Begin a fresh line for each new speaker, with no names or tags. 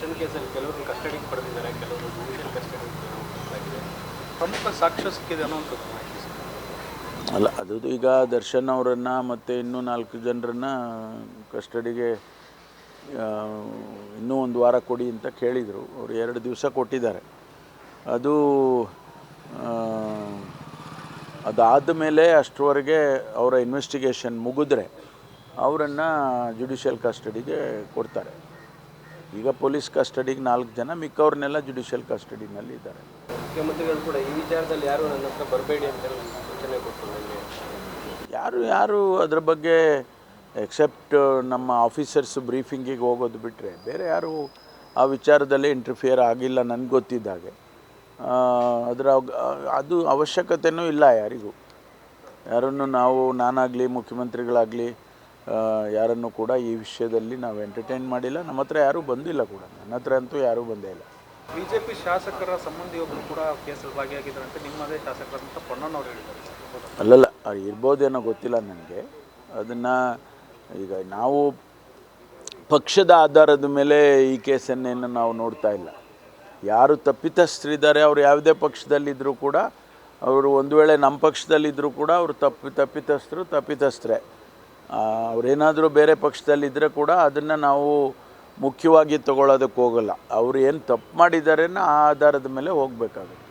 ದರ್ಶನ್ ಕೇಸಲ್ಲಿ ಕೆಲವರು ಕಸ್ಟಡಿಗೆ ಪಡೆದಿದ್ದಾರೆ ಕೆಲವರು ಜುಡಿಷಿಯಲ್
ಪ್ರಮುಖ ಸಾಕ್ಷ್ಯ ಸಿಕ್ಕಿದೆ ಅನ್ನೋಂಥದ್ದು ಮಾಹಿತಿ
ಅಲ್ಲ ಅದು ಈಗ ದರ್ಶನ್ ಅವರನ್ನು ಮತ್ತು ಇನ್ನೂ ನಾಲ್ಕು ಜನರನ್ನು ಕಸ್ಟಡಿಗೆ ಇನ್ನೂ ಒಂದು ವಾರ ಕೊಡಿ ಅಂತ ಕೇಳಿದರು. ಅವರು ಎರಡು ದಿವಸ ಕೊಟ್ಟಿದ್ದಾರೆ. ಅದು ಅದಾದ ಮೇಲೆ ಅಷ್ಟರವರೆಗೆ ಅವರ ಇನ್ವೆಸ್ಟಿಗೇಷನ್ ಮುಗಿದ್ರೆ ಅವರನ್ನು ಜುಡಿಷಿಯಲ್ ಕಸ್ಟಡಿಗೆ ಕೊಡ್ತಾರೆ. ಈಗ ಪೊಲೀಸ್ ಕಸ್ಟಡಿಗೆ ನಾಲ್ಕು ಜನ ಮಿಕ್ಕವ್ರನ್ನೆಲ್ಲ ಜುಡಿಷಿಯಲ್ ಕಸ್ಟಡಿನಲ್ಲಿ ಇದ್ದಾರೆ.
ಮುಖ್ಯಮಂತ್ರಿಗಳು ಕೂಡ ಈ ವಿಚಾರದಲ್ಲಿ ಯಾರು ನನ್ನ ಹತ್ರ ಬರಬೇಡಿ ಅಂತ ಸೂಚನೆ
ಯಾರು ಯಾರು ಅದ್ರ ಬಗ್ಗೆ ಎಕ್ಸೆಪ್ಟ್ ನಮ್ಮ ಆಫೀಸರ್ಸ್ ಬ್ರೀಫಿಂಗಿಗೆ ಹೋಗೋದು ಬಿಟ್ಟರೆ ಬೇರೆ ಯಾರು ಆ ವಿಚಾರದಲ್ಲಿ ಇಂಟರ್ಫಿಯರ್ ಆಗಿಲ್ಲ ನನಗೆ ಗೊತ್ತಿದ್ದಾಗೆ. ಅದರ ಅದು ಅವಶ್ಯಕತೆಯೂ ಇಲ್ಲ ಯಾರಿಗೂ. ಯಾರನ್ನು ನಾವು ನಾನಾಗಲಿ ಮುಖ್ಯಮಂತ್ರಿಗಳಾಗಲಿ ಯಾರನ್ನು ಕೂಡ ಈ ವಿಷಯದಲ್ಲಿ ನಾವು ಎಂಟರ್ಟೈನ್ ಮಾಡಿಲ್ಲ. ನಮ್ಮ ಹತ್ರ ಯಾರೂ ಬಂದಿಲ್ಲ ಕೂಡ. ನನ್ನ ಹತ್ರ ಅಂತೂ ಯಾರೂ ಬಂದೇ ಇಲ್ಲ.
ಬಿಜೆಪಿ ಶಾಸಕರ ಸಂಬಂಧಿಯೊಬ್ಬರು ಕೂಡ ಕೇಸಲ್ಲಿ ಭಾಗಿಯಾಗಿದ್ದಾರೆ ಅಂತ ನಿಮ್ಮದೇ ಶಾಸಕರಂತ ಪೊನ್ನಣ್ಣವ್ರು ಹೇಳಿದ್ದಾರೆ.
ಅಲ್ಲಲ್ಲ ಇರ್ಬೋದೇನೋ ಗೊತ್ತಿಲ್ಲ ನನಗೆ. ಅದನ್ನು ಈಗ ನಾವು ಪಕ್ಷದ ಆಧಾರದ ಮೇಲೆ ಈ ಕೇಸನ್ನೇನು ನಾವು ನೋಡ್ತಾ ಇಲ್ಲ. ಯಾರು ತಪ್ಪಿತಸ್ಥರಿದ್ದಾರೆ ಅವರು ಯಾವುದೇ ಪಕ್ಷದಲ್ಲಿದ್ದರೂ ಕೂಡ ಅವರು ಒಂದು ವೇಳೆ ನಮ್ಮ ಪಕ್ಷದಲ್ಲಿದ್ದರೂ ಕೂಡ ಅವರು ತಪ್ಪಿ ತಪ್ಪಿತಸ್ಥರು ತಪ್ಪಿತಸ್ಥರೇ. ಅವ್ರೇನಾದರೂ ಬೇರೆ ಪಕ್ಷದಲ್ಲಿದ್ದರೆ ಕೂಡ ಅದನ್ನು ನಾವು ಮುಖ್ಯವಾಗಿ ತಗೊಳ್ಳೋದಕ್ಕೆ ಹೋಗಲ್ಲ. ಅವ್ರು ಏನು ತಪ್ಪು ಮಾಡಿದ್ದಾರೆ ಆ ಆಧಾರದ ಮೇಲೆ ಹೋಗಬೇಕಾಗುತ್ತೆ.